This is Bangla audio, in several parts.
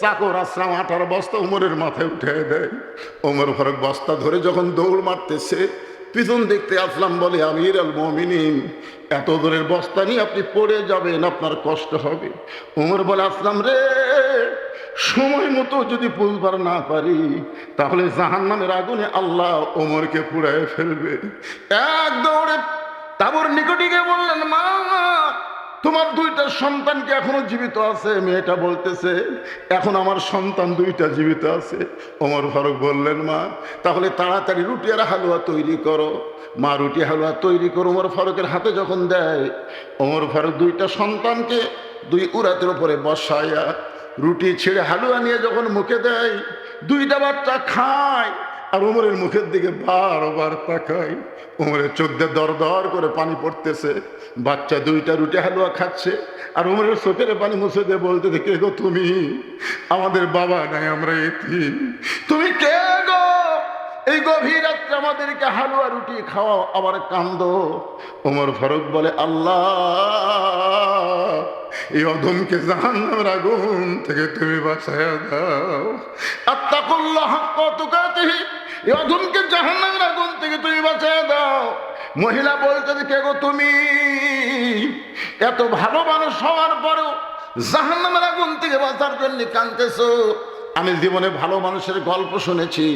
চাকর আসলাম আটার বস্তা উমরের মাথায় উঠে দেয়। ওমর ফারুক বস্তা ধরে যখন দৌড় মারতেছে, পিছন দেখতে আসলাম বলে, আমির আল মমিনিন, এত দূরের বস্তা নিয়ে আপনি পড়ে যাবেন, আপনার কষ্ট হবে। উমর বলে, আসলাম রে, সময় মতো যদি পুলবার না পারি, তাহলে জাহান নামের আগুনে আল্লাহ ওমরকে পুড়ায় ফেলবে। এক দৌড়ে তাবর নিকটে গিয়ে বললেন, মা তোমার দুইটা সন্তান কি এখনও জীবিত আছে? মেয়েটা বলতেছে, এখন আমার সন্তান দুইটা জীবিত আছে। ওমর ফারুক বললেন, মা, তাহলে তাড়াতাড়ি রুটি আর হালুয়া তৈরি করো। মা, রুটি হালুয়া তৈরি করো। ওমর ফারুকের হাতে যখন দেয়, ওমর ফারুক দুইটা সন্তানকে দুই উড়াতের উপরে বসায়া রুটি ছেড়ে হালুয়া নিয়ে যখন মুখে দেয়, দুইটা বাচ্চা খায়। আর উমরের মুখের দিকে বারবার তাকাই। উমরের চোখ দিয়ে দর দর করে পানি পড়তেছে। বাচ্চা দুইটা রুটি হালুয়া খাচ্ছে। আর উমরের চোখের পানি মুছে দিয়ে বলতে কে গো তুমি, আমাদের বাবা নাই, আমরা এটি তুমি কে গো? এই গভীর রাত্রে আমাদেরকে হালুয়া রুটি খাওয়াও, আবার কান্দো। ওমর ফারুক বলে, আল্লাহ, এই অধমকে জাহান্নামের আগুন থেকে তুমি বাঁচায় দাও। আত্তাকুল্লাহ কতুকাতিহি এই অধমকে জাহান্নামের আগুন থেকে তুমি বাঁচায় দাও। মহিলা বলতে কে গো তুমি, এত ভালো মানুষ হওয়ার পরেও জাহান্নামের আগুন থেকে বাঁচার জন্য কাঁদতেছো। আমি জীবনে ভালো মানুষের গল্প শুনেছি,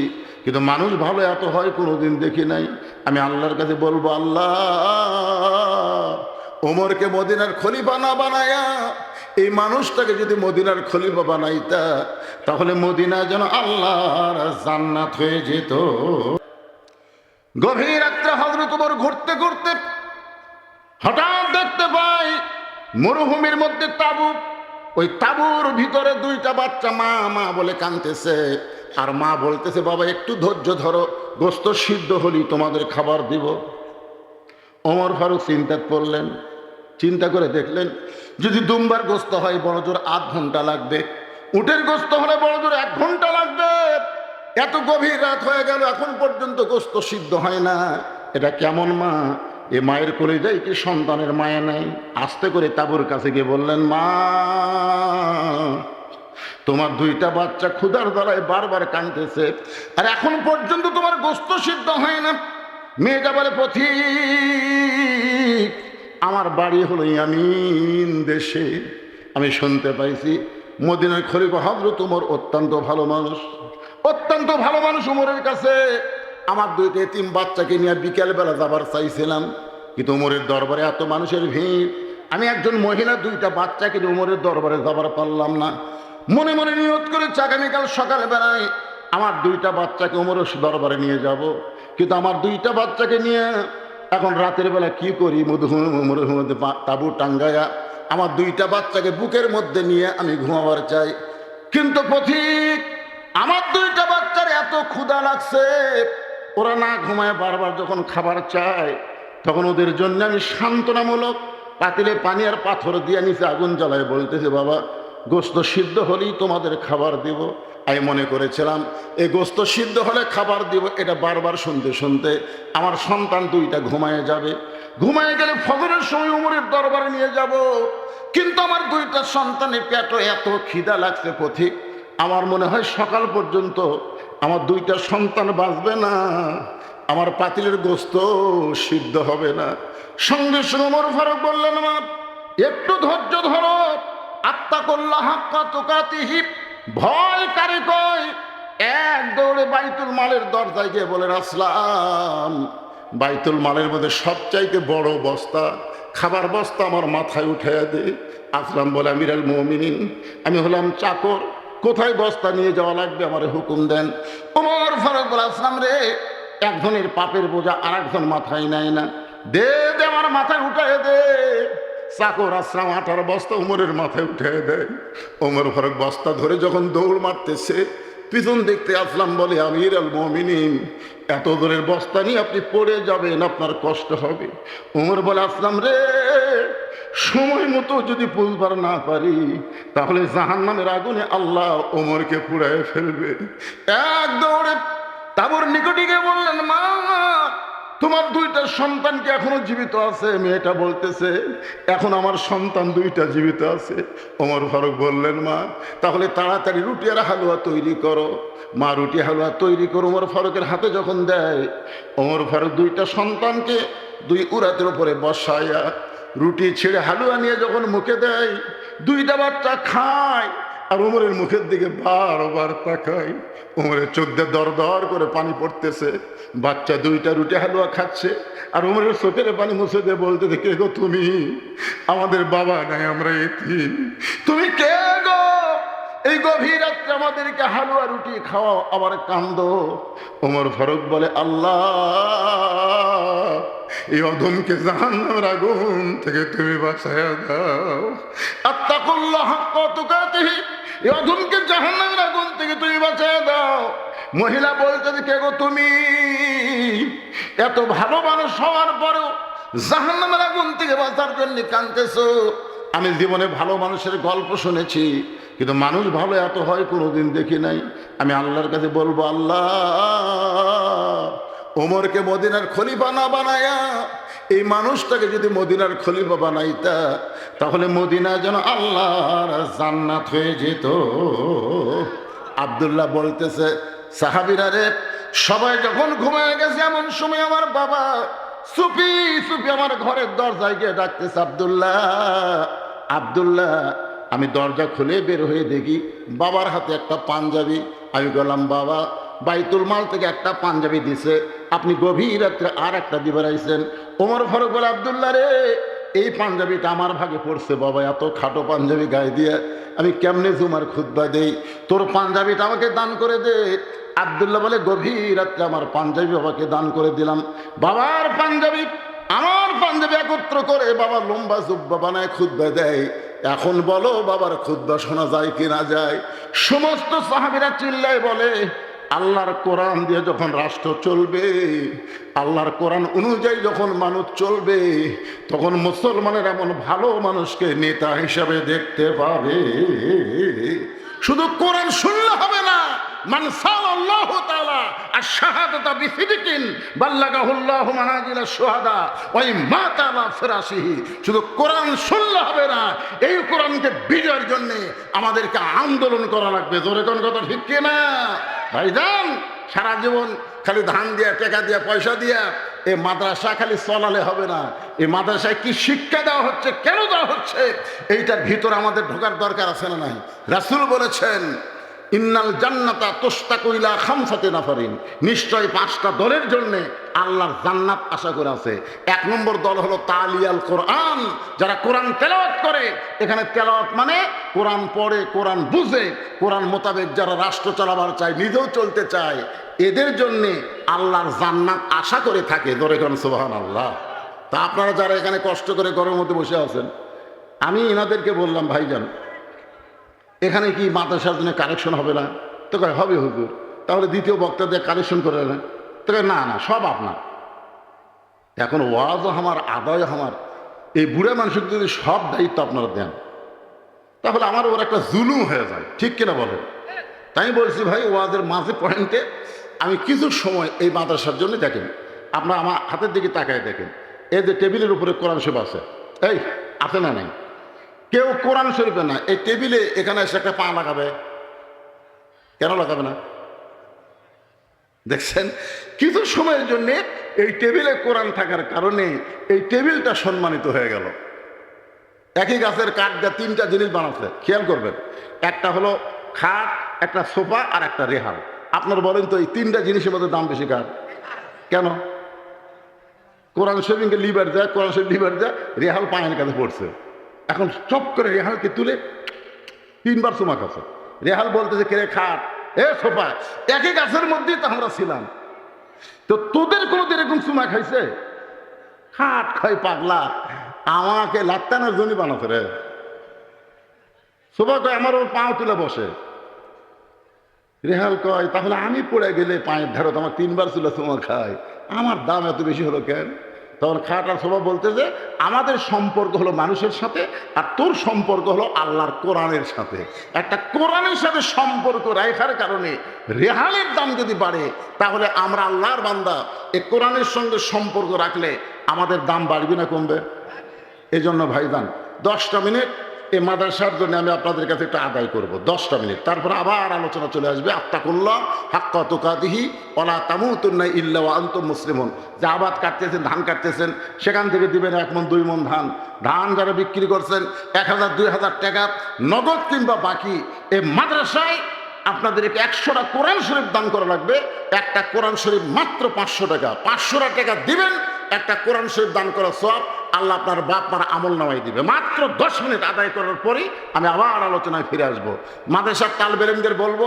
কিন্তু মানুষ ভালো এত হয় কোনোদিন দেখি নাই। আমি আল্লাহর কাছে বলব, আল্লাহ ওমরকে মদিনার খলিফা না বানায়া, এই মানুষটাকে যদি মদিনার খলিফা বানাইতা, তাহলে মদিনা যেন আল্লাহর জান্নাত হয়ে যেত। গভীর রাত্রে হজরত ওমর ঘুরতে ঘুরতে হঠাৎ দেখতে পাই মরুভূমির মধ্যে তাবু। ওই তাবুর ভিতরে দুইটা বাচ্চা মা মা বলে কাঁদতেছে। আর মা বলতেছে, বাবা, একটু ধৈর্য ধরো, গোস্ত সিদ্ধ হলি তোমাদের খাবার দিব। ওমর ফারুক চিন্তা করলেন চিন্তা করে দেখলেন, যদি দুমবার গোস্ত হয়, বড় জোর আধ ঘণ্টা লাগবে। উটের গোস্ত হলে বড় জোর এক ঘণ্টা লাগবে। এত গভীর রাত হয়ে গেল, এখন পর্যন্ত গোস্ত সিদ্ধ হয় না। এটা কেমন মা? এ মায়ের কোলে যাই কি সন্তানের মায়া নাই? আস্তে করে তাবুর কাছে গিয়ে বললেন, মা, তোমার দুইটা বাচ্চা ক্ষুধার দ্বারায় বারবার কাঁদতেছে, আর এখন পর্যন্ত তোমার গোস্ত সিদ্ধ হয় না। মেয়েটা বলে পথিক আমার বাড়ি হলো ইয়ামিন দেশে। আমি শুনতে পাইছি, মদিনার খলিফা হজরত উমর অত্যন্ত ভালো মানুষ। অত্যন্ত ভালো মানুষ উমরের কাছে। আমার দুইটা তিন বাচ্চাকে নিয়ে বিকেলবেলা যাবার চাইছিলাম, কিন্তু উমরের দরবারে এত মানুষের ভিড়। আমি একজন মহিলা, দুইটা বাচ্চাকে নিয়ে উমরের দরবারে যাবার পারলাম না। মনে মনে নিয়ত করে আগামীকাল সকালে বেড়ায় আমার দুইটা বাচ্চাকে উমরের দরবারে নিয়ে যাব। কিন্তু আমার দুইটা বাচ্চাকে নিয়ে এখন রাতের বেলা কি করি? মধ্যে তাবু টাঙ্গায়া আমার দুইটা বাচ্চাকে বুকের মধ্যে নিয়ে আমি ঘুমাবার চাই। কিন্তু পথিক, আমার দুইটা বাচ্চার এত ক্ষুধা লাগছে, ওরা না ঘুমায় বারবার যখন খাবার চায়, তখন ওদের জন্য আমি সান্ত্বনামূলক পাতিলে পানি আর পাথর দিয়ে নিচে আগুন জ্বালায় বলতেছে, বাবা গোস্ত সিদ্ধ হলেই তোমাদের খাবার দিব। আমি মনে করেছিলাম এই গোস্ত সিদ্ধ হলে খাবার দিব। এটা বারবার শুনতে শুনতে আমার সন্তান দুইটা ঘুমায় যাবে। ঘুমায় গেলে ফজরের সময় উমরের দরবারে নিয়ে যাব। কিন্তু আমার দুইটা সন্তানের পেটও এত খিদা লাগছে পথিক। আমার মনে হয় সকাল পর্যন্ত আমার দুইটা সন্তান বাঁচবে না। আমার পাতিলের গোস্ত সিদ্ধ হবে না। সঙ্গে সঙ্গে উমর ফারুক বললেন, মা, একটু ধৈর্য ধরো। আত্মা করল্লা হাক্কা তোকাতিহি। ভয় এক দৌড়ে বাইতুল মালের দরজায় গিয়ে বলে আসলাম বাইতুল মালের মধ্যে সবচাইতে বড় বস্তা, খাবার বস্তা আমার মাথায় উঠে দে। আসলাম বলে, আমিরাল মমিনিন, আমি হলাম চাকর। কোথায় বস্তা নিয়ে যাওয়া লাগবে আমার হুকুম দেন? ওমর ফারুক বলে, আসলাম রে, একজনের পাপের বোঝা আর একজন মাথায় নেয় না। দে দে আমার মাথায় উঠায় দে। চাকর, আসলাম, আটার বস্তা উমরের মাথায় উঠে দেয়। ওমর ফারুক বস্তা ধরে যখন দৌড় মারতেছে পিছন দেখতে আসলাম বলে আমির আল মমিনিন, এত দূরের বস্তা নিয়ে আপনি পড়ে যাবেন, আপনার কষ্ট হবে। ওমর বলে, আসলাম রে, সময় মতো যদি পুলবার না পারি, তাহলে জাহান নামের আগুনে আল্লাহ ওমরকে পুড়ায় ফেলবে। এক দৌড়ে তাবর নিকটে গিয়ে বললেন, মা তোমার দুইটা সন্তান কি এখনও জীবিত আছে? মেয়েটা বলতেছে, এখন আমার সন্তান দুইটা জীবিত আছে। অমর ফারুক বললেন, মা, তাহলে তাড়াতাড়ি রুটি আর হালুয়া তৈরি করো। মা, রুটি, হালুয়া তৈরি করো। ওমর ফারুকের হাতে যখন দেয় অমর ফারুক দুইটা সন্তানকে দুই উড়াতের উপরে বসায়া রুটি ছেড়ে হালুয়া নিয়ে যখন মুখে দেয়, দুইটা বাচ্চা খায়। আর উমরের মুখের দিকে বারবার তাকাই। উমরের চোখ দিয়ে দর দর করে পানি পড়তেছে। বাচ্চা দুইটা রুটি হালুয়া খাচ্ছে। আর উমরের চোখের পানি মুছে দিয়ে বলতে কে গো তুমি? আমাদের বাবা নাই, আমরা এতিম। তুমি কে এই গভীর রাত্রে আমাদেরকে হালুয়া রুটি খাওয়াও, আবার কান্দ। ওমর ফারুক বলে, আল্লাহ, এই অধমকে জাহান্নামের আগুন থেকে তুমি বাঁচায়া দাও। আত্তাকুল্লাহ কত কাতিহি এই অধমকে জাহান্নামের আগুন থেকে তুমি বাঁচায়া দাও। মহিলা বলতে কে গো তুমি, এত ভালো মানুষ হওয়ার পরেও জাহান্নামের আগুন থেকে বাঁচার জন্য কাঁদতেছো। আমি জীবনে ভালো মানুষের গল্প শুনেছি। কিন্তু মানুষ ভালো এত হয়, কোনোদিন দেখি নাই। আমি আল্লাহর কাছে বলব, আল্লাহ, ওমরকে মদিনার খলিফা না বানায়া, এই মানুষটাকে যদি মদিনার খলিফা বানাইতা, তাহলে মদিনা যেন আল্লাহর জান্নাত হয়ে যেত। আবদুল্লাহ বলতেছে, সাহাবিরা রে, সবাই যখন ঘুমায় গেছে, এমন সময় আমার বাবা সুপি সুপি আমার ঘরের দরজায় গিয়ে ডাকতেছে, আবদুল্লাহ আবদুল্লাহ আমি দরজা খুলে বের হয়ে দেখি বাবার হাতে একটা পাঞ্জাবি। আমি বললাম, বাবা, বাইতুল মাল থেকে একটা পাঞ্জাবি দিছে। আপনি গভীর রাত্রে আর একটা দিবার আইছেন। ওমর ফারুক বলে, আবদুল্লাহ রে, এই পাঞ্জাবিটা আমার ভাগে পড়ছে। বাবা, এত খাটো পাঞ্জাবি গায়ে দিয়ে। আমি কেমনে জুমার খুদ্া দেই? তোর পাঞ্জাবিটা আমাকে দান করে দে। আবদুল্লাহ বলে, গভীর রাত্রে আমার পাঞ্জাবি বাবাকে দান করে দিলাম। বাবার পাঞ্জাবি, আমার পাঞ্জাবি একত্র করে বাবা লম্বা জুব্বা বানায় খুদ্া দেয়। এখন বলো, বাবার খুদ্া শোনা যায় কি না যায়? সমস্ত সাহাবিরা চিল্লায় বলে, আল্লাহর কোরআন দিয়ে যখন রাষ্ট্র চলবে, আল্লাহর কোরআন অনুযায়ী যখন মানুষ চলবে, তখন মুসলমানের এমন ভালো মানুষকে নেতা হিসাবে দেখতে পাবে। শুধু কোরআন শুনলে হবে না শুধু কোরআন শুনলে হবে না, এই কোরআনকে বিজয়ের জন্য আমাদেরকে আন্দোলন করা লাগবে। জোরে কোন কথা ঠিক কি না ভাইজান, সারা জীবন খালি ধান দিয়া, টাকা দিয়া, পয়সা দিয়া এ মাদ্রাসা খালি চলালে হবে না। এই মাদ্রাসায় কি শিক্ষা দেওয়া হচ্ছে, কেন দেওয়া হচ্ছে? এইটার ভিতর আমাদের ঢোকার দরকার আছে না নাই? রাসুল বলেছেন ইন্নাল জান্নাতা তোস্তা কইলা খামসাতে নাফারিন। নিশ্চয় পাঁচটা দলের জন্যে আল্লাহর জান্নাত আশা করে আছে। এক নম্বর দল হলো তালিয়াল কোরআন, যারা কোরআন তেলাওয়াত করে। এখানে তেলাওয়াত মানে কোরআন পড়ে, কোরআন বুঝে। কোরআন মোতাবেক যারা রাষ্ট্র চালাবার চায়, নিজেও চলতে চায়। এদের জন্যে আল্লাহর জান্নাত আশা করে থাকে। ধরে কোন সুবাহান আল্লাহ তা আপনারা যারা এখানে কষ্ট করে ঘরের মধ্যে বসে আছেন, আমি এনাদেরকে বললাম, ভাইজান এখানে কি মাদ্রাসার জন্য কারেকশন হবে না? তো কয়, হবে হুজুর। তাহলে দ্বিতীয় বক্তা দিয়ে কারেকশন করে না তো কয়, না না, সব আপনার। এখন ওয়াজও আমার আদায় আমার। এই বুড়া মানুষকে যদি সব দায়িত্ব আপনারা দেন, তাহলে আমার ওর একটা জুলুম হয়ে যায়। ঠিক কিনা বলেন? তাই বলছি ভাই, ওয়াজের মাঝে পয়েন্টে আমি কিছু সময় এই মাদ্রাসার জন্য দেখেন। আপনার আমার হাতের দিকে তাকায় দেখেন। এই যে টেবিলের উপরে কোরআন শরীফ আছে। এই, আছে না নাই? কেউ কোরআন শরীফে না, এই টেবিলে এখানে এসে একটা পা লাগাবে। কেন লাগাবে না? দেখছেন? কিছু সময়ের জন্য এই টেবিলে কোরআন থাকার কারণে এই টেবিলটা সম্মানিত হয়ে গেল। একই গাছের কাঠ যা তিনটা জিনিস বানাচ্ছে, খেয়াল করবেন। একটা হলো খাট, একটা সোফা আর একটা রেহাল। আপনার বলেন তো এই তিনটা জিনিসের মধ্যে দাম বেশি কার? কেন? কোরআন শরীফকে লিভার যায়, কোরআন শরীফ লিভার দেয় রেহাল পায়ের কাছে পড়ছে। এখন চপ করে রেহালকে তুলে তিনবার চুমা খাচ্ছে রেহাল বলতেছে, কে রে, খাট? এ সোফা একই গাছের মধ্যেই তো আমরা ছিলাম। তো তোদের কোনোদিন এরকম চুমা খাইছে খাট খাই পাগলা, আমাকে লাত্তানের জন্য বানাতে রে। সোফা কয়, আমার ওর পাও তুলে বসে। রেহাল কয়, তাহলে আমি পড়ে গেলে পায়ের ধারত আমার তিনবার চুলা চুমা খায় আমার দাম এত বেশি হলো কেন? তখন খাটার সভা বলতে যে, আমাদের সম্পর্ক হলো মানুষের সাথে আর তোর সম্পর্ক হলো আল্লাহর কোরআনের সাথে। একটা কোরআনের সাথে সম্পর্ক রাখার কারণে রেহালের দাম যদি বাড়ে, তাহলে আমরা আল্লাহর বান্দা। এ কোরআনের সঙ্গে সম্পর্ক রাখলে আমাদের দাম বাড়বে না কমবে? এই জন্য ভাইজান, দশটা মিনিট এই মাদ্রাসার জন্য আমি আপনাদের কাছে একটু আদায় করব। দশটা মিনিট। তারপর আবার আলোচনা চলে আসবে আত্মাকুল্লাহ হাক্কা তোকাদিহি অলা তামুতুন্না ইল্লা আন্ত মুসলিমন। যে আবাদ কাটতেছেন, ধান কাটতেছেন, সেখান থেকে দিবেন এক মন, দুই মন ধান। ধান যারা বিক্রি করছেন, এক হাজার, দুই হাজার টাকা নগদ কিংবা বাকি। এই মাদ্রাসায় আপনাদেরকে একশোটা কোরআন শরীফ দান করা লাগবে। একটা কোরআন শরীফ মাত্র পাঁচশো টাকা। পাঁচশোটা টাকা দিবেন, একটা কোরআন শরীফ দান করা সব আল্লাহ আপনার বাপ মার আমল নামাই দিবে। মাত্র দশ মিনিট আদায় করার পরেই আমি আবার আলোচনায় ফিরে আসব। মাদ্রাসার তালবেলেমদের বলব,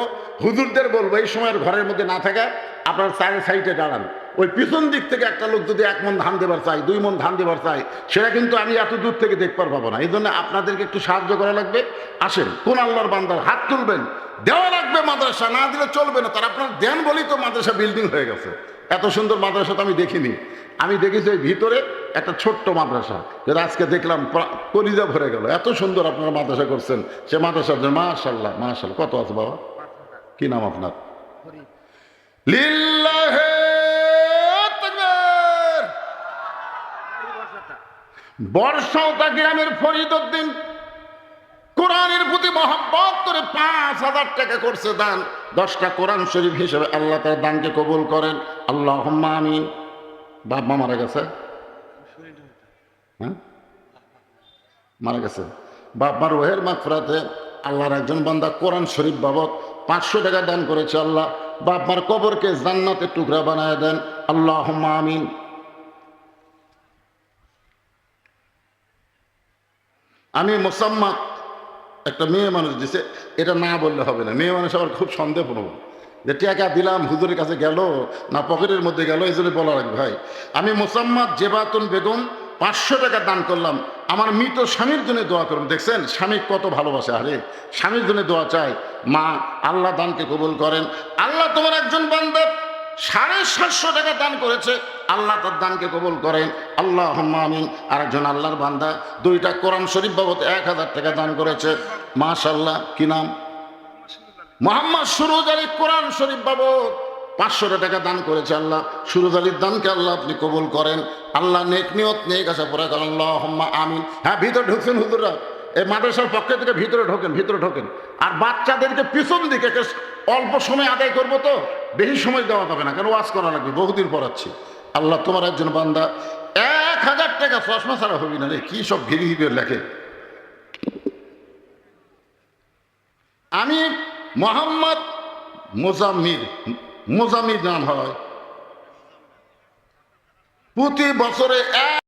হুজুরদের বলব, এই সময়ের ঘরের মধ্যে না থাকা, আপনার চারি সাইডে দাঁড়ান। ওই পিছন দিক থেকে একটা লোক যদি এক মন ধান দেবার চাই দুই মন ধান দেবার চাই সেটা কিন্তু আমি এত দূর থেকে দেখবার পাবো না। এই জন্য আপনাদেরকে একটু সাহায্য করা লাগবে। আসেন, কোন আল্লাহর বান্দার হাত তুলবেন, দেওয়া লাগবে মাদ্রাসা, না দিলে চলবে না। তার আপনার দেন বলেই তো মাদ্রাসা বিল্ডিং হয়ে গেছে। এত সুন্দর মাদ্রাসা তো আমি দেখিনি। আমি দেখেছি ওই ভিতরে একটা ছোট্ট মাদ্রাসা, যেটা আজকে দেখলাম কলিজা ভরে গেল। এত সুন্দর আপনারা মাদ্রাসা করছেন। সে মাদ্রাসার জন্য মাশাল্লাহ মাশাল্লাহ কত আছে বাবা? কি নাম আপনার। বর্ষাওতা গ্রামের ফরিদুদ্দিন কোরআনের প্রতি মহাব্বত করে পাঁচ হাজার টাকা করছে দান। দশটা কোরআন শরীফ হিসেবে আল্লাহ তার দানকে কবুল করেন। আল্লাহ আমি বাপ মা মারা গেছে? হ্যাঁ? মারা গেছে। বাপ মার ওহের মাকফরাতে আল্লাহর একজন বান্দা কোরআন শরীফ বাবদ পাঁচশো টাকা দান করেছে আল্লাহ। বাপ মার কবরকে জান্নাতের টুকরা বানায় দেন। আল্লাহ আমিন। আমি মোসাম্মত একটা মেয়ে মানুষ দিছে, এটা না বললে হবে না। মেয়ে মানুষ আবার খুব সন্দেহ সন্দেহপ্রবণ যে টাকা দিলাম, হুজুরের কাছে গেল, না পকেটের মধ্যে গেল, এই জন্য বলা রাখবে ভাই। আমি মোসাম্মদ জেবাতুন বেগম, পাঁচশো টাকা দান করলাম। আমার মৃত স্বামীর জন্য দোয়া করুন। দেখছেন, স্বামী কত ভালোবাসে, আরে। স্বামীর জন্য দোয়া চাই। মা, আল্লাহ দানকে কবুল করেন। আল্লাহ তোমার একজন বান্ধব সাড়ে সাতশো টাকা দান করেছে, আল্লাহ তার দানকে কবুল করেন। আল্লাহ আমিন। আরেকজন আল্লাহর বান্দা দুইটা কোরআন শরীফ বাবদ এক হাজার টাকা দান করেছে। মাশাল্লাহ কি নাম? মোহাম্মদ সুরুজ আলী কোরআন শরীফ বাবদ পাঁচশো টাকা দান করেছে আল্লাহ। সুরুজ আলীর দানকে আল্লাহ আপনি কবুল করেন। আল্লাহ নেক নিয়ত নেক আসা পরে আল্লাহ আমিন। হ্যাঁ ভিতরে ঢুকছেন হুজুররা। এই মাদ্রাসার পক্ষে থেকে ভিতরে ঢোকেন ভিতরে ঢোকেন। আর বাচ্চাদেরকে পিছন দিকে অল্প সময় আদায় করব তো, বেশি সময় দেওয়া যাবে না, কেন ওয়াজ করা লাগবে, বহুদিন পড়াচ্ছি। আল্লাহ তোমার একজন বান্দা এক হাজার টাকা চশমা ছাড়া হবি না রে, কি সব ভিড়ে লেখে? আমি মোহাম্মদ মোজাম্মির মোজাম্মির নাম হয়। প্রতি বছরে এক